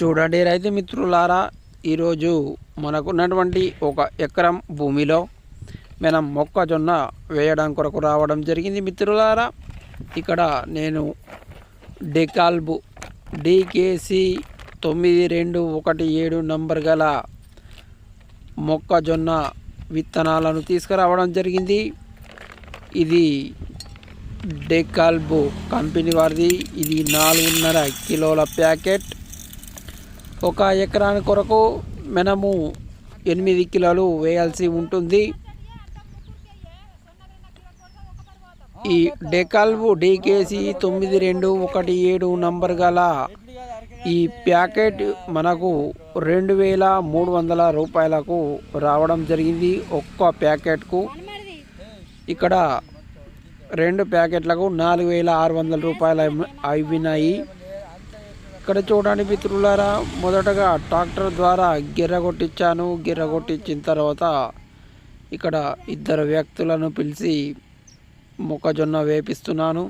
చూడండి. రైతు మిత్రులారా ఈరోజు మనకున్నటువంటి ఒక ఎకరం భూమిలో మనం మొక్కజొన్న వేయడం కొరకు రావడం జరిగింది మిత్రులారా. ఇక్కడ నేను డెకాల్బు డికేసి తొమ్మిది రెండు ఒకటి ఏడు నంబర్ గల మొక్కజొన్న విత్తనాలను తీసుకురావడం జరిగింది. ఇది డెకాల్బు కంపెనీ వారిది. ఇది నాలుగున్నర కిలోల ప్యాకెట్. ఒక ఎకరాని కొరకు మనము ఎనిమిది కిలోలు వేయాల్సి ఉంటుంది. ఈ డెకాల్వ్ డీకేసి తొమ్మిది రెండు ఒకటి ఏడు నంబర్ గల ఈ ప్యాకెట్ మనకు రెండు వేల మూడు వందల రూపాయలకు రావడం జరిగింది ఒక్క ప్యాకెట్కు. ఇక్కడ రెండు ప్యాకెట్లకు నాలుగు వేల ఆరు వందల రూపాయలు అమ్మి- అయినాయి ఇక్కడ చూడండి మిత్రులారా మొదటగా ట్రాక్టర్ ద్వారా గిర్ర కొట్టించాను. గిర్ర కొట్టించిన తర్వాత ఇక్కడ ఇద్దరు వ్యక్తులను పిలిచి మొక్కజొన్న వేపిస్తున్నాను.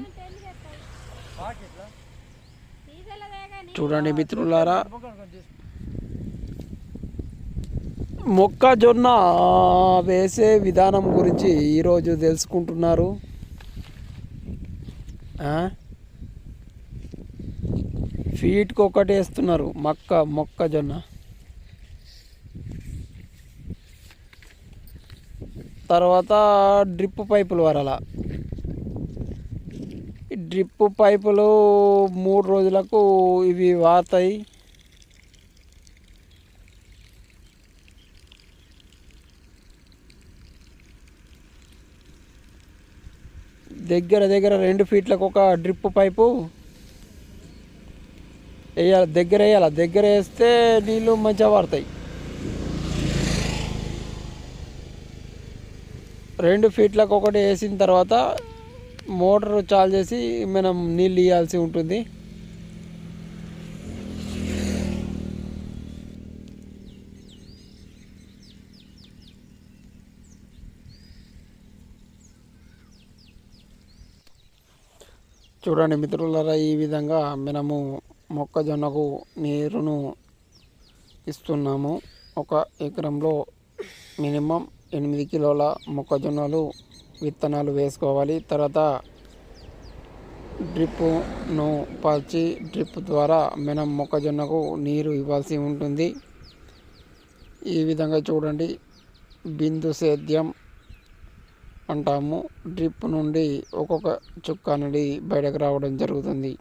చూడండి మిత్రులారా మొక్కజొన్న వేసే విధానం గురించి ఈరోజు తెలుసుకుంటున్నారు. ఫీట్కి ఒకటి వేస్తున్నారు. మొక్క మొక్కజొన్న. తర్వాత డ్రిప్ పైపులు వరల. డ్రిప్ పైపులు మూడు రోజులకు ఇవి వాతాయి. దగ్గర దగ్గర రెండు ఫీట్లకు ఒక డ్రిప్ పైపు. వేయాలి దగ్గర వేయాలి. దగ్గర వేస్తే నీళ్ళు మంచిగా పడతాయి రెండు ఫీట్లకు ఒకటి వేసిన తర్వాత మోటార్ చాలు చేసి మనం నీళ్ళు ఇవ్వాల్సి ఉంటుంది. చూడండి మిత్రులారా ఈ విధంగా మనము మొక్కజొన్నకు నీరును ఇస్తున్నాము. ఒక ఎకరంలో మినిమం ఎనిమిది కిలోల మొక్కజొన్నలు విత్తనాలు వేసుకోవాలి. తర్వాత డ్రిప్పును పాల్చి డ్రిప్ ద్వారా మనం మొక్కజొన్నకు నీరు ఇవ్వాల్సి ఉంటుంది. ఈ విధంగా చూడండి. బిందు సేద్యం అంటాము. డ్రిప్ నుండి ఒక్కొక్క చుక్క నుండి బయటకు రావడం జరుగుతుంది.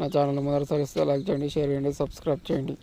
నా ఛానల్ మొదటిసారి ఇస్తే లైక్ చేయండి షేర్ చేయండి సబ్స్క్రైబ్ చేయండి.